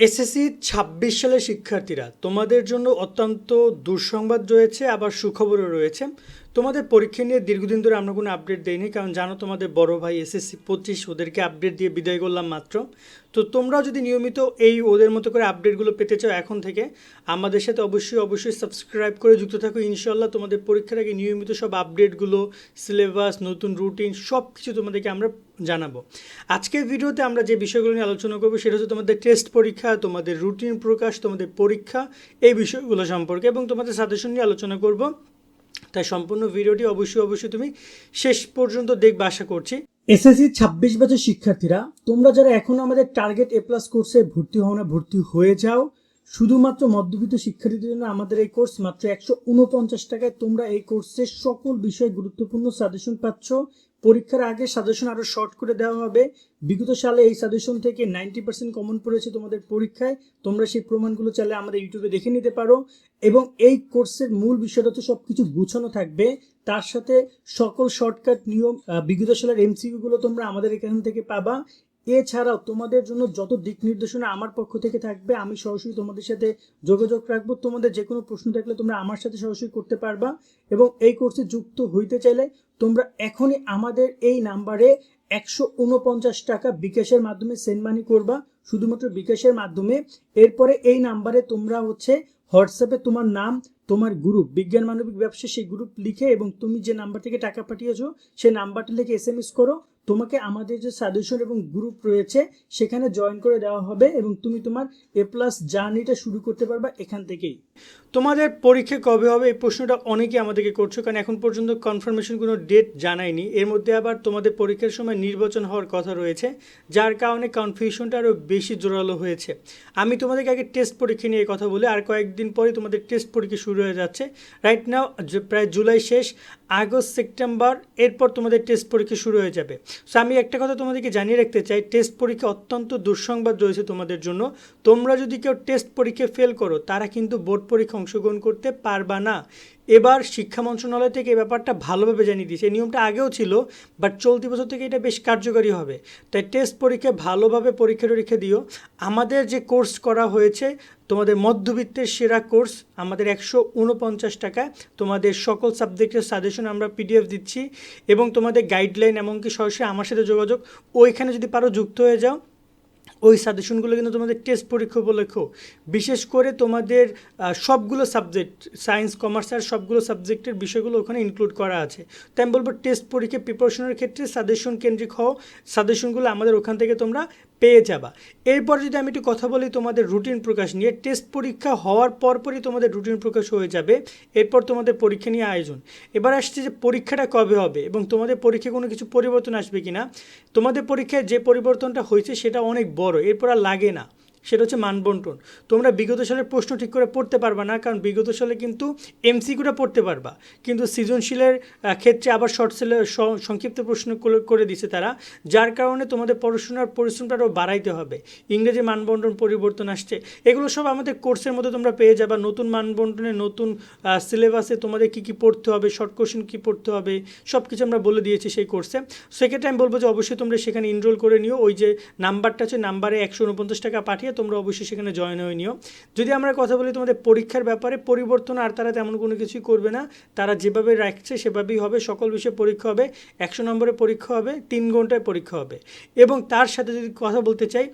SSC ছাব্বিশ সালের শিক্ষার্থীরা তোমাদের জন্য অত্যন্ত দুঃসংবাদ রয়েছে আবার সুখবরও রয়েছে। তোমাদের পরীক্ষা নিয়ে দীর্ঘদিন ধরে আমরা কোনো আপডেট দেইনি, কারণ জানো তোমাদের বড় ভাই এসএসসি পঁচিশ, ওদেরকে আপডেট দিয়ে বিদায় করলাম মাত্র। তো তোমরাও যদি নিয়মিত এই ওদের মতো করে আপডেটগুলো পেতে চাও এখন থেকে, আমাদের সাথে অবশ্যই অবশ্যই সাবস্ক্রাইব করে যুক্ত থাকো। ইনশাল্লাহ তোমাদের পরীক্ষার আগে নিয়মিত সব আপডেটগুলো সিলেবাস নতুন রুটিন সব কিছু তোমাদেরকে আমরা জানাব। আজকের ভিডিওতে আমরা যে বিষয়গুলো নিয়ে আলোচনা করব, সেটা হচ্ছে তোমাদের টেস্ট পরীক্ষা, তোমাদের রুটিন প্রকাশ, তোমাদের পরীক্ষা, এই বিষয়গুলো সম্পর্কে এবং তোমাদের সাজেশন নিয়ে আলোচনা করব। তাই সম্পূর্ণ ভিডিওটি অবশ্যই অবশ্যই তুমি শেষ পর্যন্ত দেখবে, আশা করছি। এসএসসি ছাব্বিশ বছর শিক্ষার্থীরা, তোমরা যারা এখনও আমাদের টার্গেট এ প্লাস কোর্সে ভর্তি হও না, ভর্তি হয়ে যাও। শুধুমাত্র মধ্যবিত্ত শিক্ষার্থীদের জন্য আমাদের এই কোর্স মাত্র একশো উনপঞ্চাশ টাকায় তোমরা এই কোর্সের সকল বিষয়ে গুরুত্বপূর্ণ সাজেশন পাচ্ছ। পরীক্ষার আগে সাজেশন আরও শর্ট করে দেওয়া হবে। বিগত সালে এই সাজেশন থেকে নাইনটি পার্সেন্ট কমন পড়েছে তোমাদের পরীক্ষায়। তোমরা সেই প্রমাণগুলো চাইলে আমাদের ইউটিউবে দেখে নিতে পারো। এবং এই কোর্সের মূল বিষয়টা তো সব কিছু গুছানো থাকবে। তার সাথে সকল শর্টকাট নিয়ম বিগত সালের এমসিকিউগুলো তোমরা আমাদের এখান থেকে পাবা। এছাড়াও তোমাদের জন্য যত দিক নির্দেশনা আমার পক্ষ থেকে থাকবে, আমি সরাসরি তোমাদের সাথে যোগাযোগ রাখব। তোমাদের যে কোনো প্রশ্ন থাকলে তোমরা আমার সাথে সরাসরি করতে পারবা এবং এই কোর্সে যুক্ত হইতে চাইলে তোমরা এখনই আমাদের এই নাম্বারে একশো উনপঞ্চাশ টাকা বিকাশের মাধ্যমে সেন্ড মানি করবা। শুধুমাত্র বিকাশের মাধ্যমে। এরপরে এই নাম্বারে তোমরা হচ্ছে হোয়াটসঅ্যাপে তোমার নাম, তোমার গ্রুপ বিজ্ঞান, মানবিক, ব্যবসা, সেই গ্রুপ লিখে এবং তুমি যে নাম্বার থেকে টাকা পাঠিয়েছো, সেই নাম্বারটা লিখে এস এম এস করো। তোমাকে আমাদের যে সাজেশন এবং গ্রুপ রয়েছে, সেখানে জয়েন করে দেওয়া হবে এবং তুমি তোমার এ প্লাস জার্নিটা শুরু করতে পারবা এখান থেকেই। তোমাদের পরীক্ষা কবে হবে? এই প্রশ্নটা অনেকে আমাদেরকে করছ, কারণ এখন পর্যন্ত কনফার্মেশন কোনো ডেট জানায়নি। এর মধ্যে আবার তোমাদের পরীক্ষার সময় নির্বাচন হওয়ার কথা রয়েছে, যার কারণে কনফিউশনটা আরও বেশি জোরালো হয়েছে। আমি তোমাদেরকে আগে টেস্ট পরীক্ষা নিয়ে কথা বলি, আর কয়েকদিন পরে তোমাদের টেস্ট পরীক্ষা শুরু হয়ে যাচ্ছে। রাইট নাও প্রায় জুলাই শেষ, আগস্ট সেপ্টেম্বর এরপর তোমাদের টেস্ট পরীক্ষা শুরু হয়ে যাবে। সো আমি একটা কথা তোমাদেরকে জানিয়ে রাখতে চাই টেস্ট পরীক্ষা অত্যন্ত দুঃসংবাদ রয়েছে তোমাদের জন্য। তোমরা যদি কেউ টেস্ট পরীক্ষা ফেল করো, তারা কিন্তু বোর্ড পরীক্ষা অংশগ্রহণ করতে পারবা না। এবার শিক্ষা মন্ত্রণালয় থেকে এই ব্যাপারটা ভালোভাবে জানিয়ে দিয়েছে। এই নিয়মটা আগেও ছিল বাট চলতি বছর থেকে এটা বেশ কার্যকরী হবে। তাই টেস্ট পরীক্ষা ভালোভাবে পরীক্ষা টরীক্ষা দিও। আমাদের যে কোর্স করা হয়েছে, তোমাদের মধ্যবিত্তের সেরা কোর্স আমাদের একশো উনপঞ্চাশ টাকায় তোমাদের সকল সাবজেক্টের সাজেশন আমরা পিডিএফ দিচ্ছি এবং তোমাদের গাইডলাইন এমনকি সরাসরি আমার সাথে যোগাযোগ, ওইখানে যদি পারো যুক্ত হয়ে যাও। ওই সাজেশনগুলো কিন্তু তোমাদের টেস্ট পরীক্ষা উপলক্ষ। বিশেষ করে তোমাদের সবগুলো সাবজেক্ট সায়েন্স কমার্স আর সবগুলো সাবজেক্টের বিষয়গুলো ওখানে ইনক্লুড করা আছে। তাই আমি বলব টেস্ট পরীক্ষা প্রিপারেশনের ক্ষেত্রে সাজেশন কেন্দ্রিক হও। সাজেশনগুলো আমাদের ওখান থেকে তোমরা পেয়ে যাবা। এরপর যদি আমি একটু কথা বলি তোমাদের রুটিন প্রকাশ নিয়ে টেস্ট পরীক্ষা হওয়ার পরপরই তোমাদের রুটিন প্রকাশ হয়ে যাবে। এরপর তোমাদের পরীক্ষা নিয়ে আয়োজন। এবার আসছে যে পরীক্ষাটা কবে হবে এবং তোমাদের পরীক্ষায় কোনো কিছু পরিবর্তন আসবে কি না তোমাদের পরীক্ষায় যে পরিবর্তনটা হয়েছে সেটা অনেক বড়, এরপর আর লাগে না। সেটা হচ্ছে মানবন্টন। তোমরা বিগত সালের প্রশ্ন ঠিক করে পড়তে পারবা না, কারণ বিগত সালে কিন্তু এমসিকিউটা পড়তে পারবা। কিন্তু সৃজনশীলের ক্ষেত্রে আবার শর্ট সেলে সংক্ষিপ্ত প্রশ্ন করে- দিছে তারা, যার কারণে তোমাদের পড়াশোনার পরিশ্রমটা আরও বাড়াইতে হবে। ইংরেজি মানবন্টন পরিবর্তন আসছে। এগুলো সব আমাদের কোর্সের মধ্যে তোমরা পেয়ে যাবা। নতুন মানবন্টনে, নতুন সিলেবাসে তোমাদের কী কী পড়তে হবে, শর্ট কোশ্চেন কী পড়তে হবে সব কিছু আমরা বলে দিয়েছি সেই কোর্সে। সেক্ষেত্রে আমি বলব যে অবশ্যই তোমরা সেখানে ইনরোল করে নিও। ওই যে নাম্বারটা আছে, নাম্বারে একশো উনপঞ্চাশ টাকা পাঠিয়ে তোমরা অবশ্যই সেখানে জয়েন হয়ে নিও। যদি আমরা কথা বলি তোমাদের পরীক্ষার ব্যাপারে, পরিবর্তন আর তারা তেমন কোনো কিছুই করবে না। তারা যেভাবে রাখছে সেভাবেই হবে, সকল বিষয়ে পরীক্ষা হবে, একশো নম্বরে পরীক্ষা হবে, তিন ঘন্টায় পরীক্ষা হবে। এবং তার সাথে যদি কথা বলতে চাই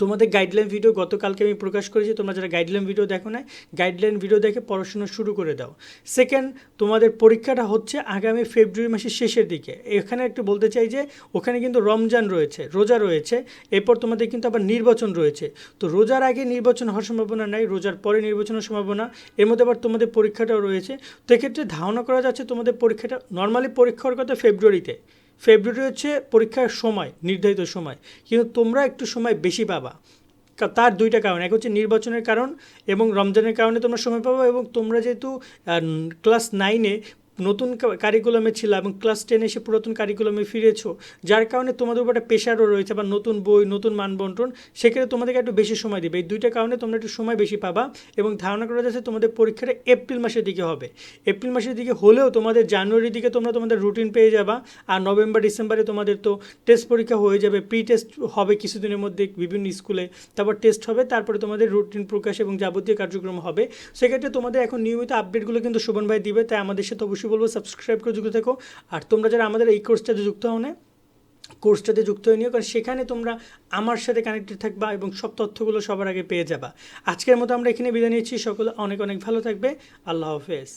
তোমাদের গাইডলাইন ভিডিও গতকালকে আমি প্রকাশ করেছি, তোমরা যারা গাইডলাইন ভিডিও দেখো না গাইডলাইন ভিডিও দেখে পড়াশোনা শুরু করে দাও। সেকেন্ড তোমাদের পরীক্ষাটা হচ্ছে আগামী ফেব্রুয়ারি মাসের শেষের দিকে। এখানে একটু বলতে চাই যে, ওখানে কিন্তু রমজান রয়েছে, রোজা রয়েছে, এরপর তোমাদের কিন্তু আবার নির্বাচন রয়েছে। তো রোজার আগে নির্বাচন হওয়ার সম্ভাবনা নাই, রোজার পরে নির্বাচনের সম্ভাবনা, এর মধ্যে আবার তোমাদের পরীক্ষাটাও রয়েছে। তো এক্ষেত্রে ধারণা করা যাচ্ছে তোমাদের পরীক্ষাটা নর্মালি পরীক্ষা হওয়ার কথা ফেব্রুয়ারিতে ফেব্রুয়ারি হচ্ছে পরীক্ষার সময়, নির্ধারিত সময়। কিন্তু তোমরা একটু সময় বেশি পাবা। তার দুইটা কারণ। এক হচ্ছে নির্বাচনের কারণ এবং রমজানের কারণে তোমরা সময় পাবো এবং তোমরা যেহেতু ক্লাস নাইনে নতুন কারিকুলামে ছিল এবং ক্লাস টেনে এসে পুরাতন কারিকুলামে ফিরেছো, যার কারণে তোমাদের উপর একটা প্রেশারও রয়েছে বা নতুন বই, নতুন মানবন্টন, সেক্ষেত্রে তোমাদেরকে একটু বেশি সময় দিবে। এই দুইটা কারণে তোমরা একটু সময় বেশি পাবা এবং ধারণা করা যাচ্ছে তোমাদের পরীক্ষাটা এপ্রিল মাসের দিকে হবে। এপ্রিল মাসের দিকে হলেও তোমাদের জানুয়ারির দিকে তোমরা তোমাদের রুটিন পেয়ে যাবা আর নভেম্বর, ডিসেম্বরে তোমাদের তো টেস্ট পরীক্ষা হয়ে যাবে প্রি টেস্ট হবে কিছুদিনের মধ্যে বিভিন্ন স্কুলে, তারপর টেস্ট হবে, তারপরে তোমাদের রুটিন প্রকাশ এবং যাবতীয় কার্যক্রম হবে। সেক্ষেত্রে তোমাদের এখন নিয়মিত আপডেটগুলো কিন্তু শোভন ভাই দিবে, তাই আমাদের সাথে অবশ্যই বলব সাবস্ক্রাইব করে যুক্ত থেকো। আর তোমরা যারা আমাদের এই কোর্সটাতে যুক্ত হও না কোর্সটাতে যুক্ত হয়ে নিও, কারণ সেখানে তোমরা আমার সাথে কানেক্টেড থাকবা এবং সব তথ্যগুলো সবার আগে পেয়ে যাবা। আজকের মতো আমরা এখানে বিদায় নিয়েছি সকলে অনেক অনেক ভালো থাকবে। আল্লাহ হাফেজ।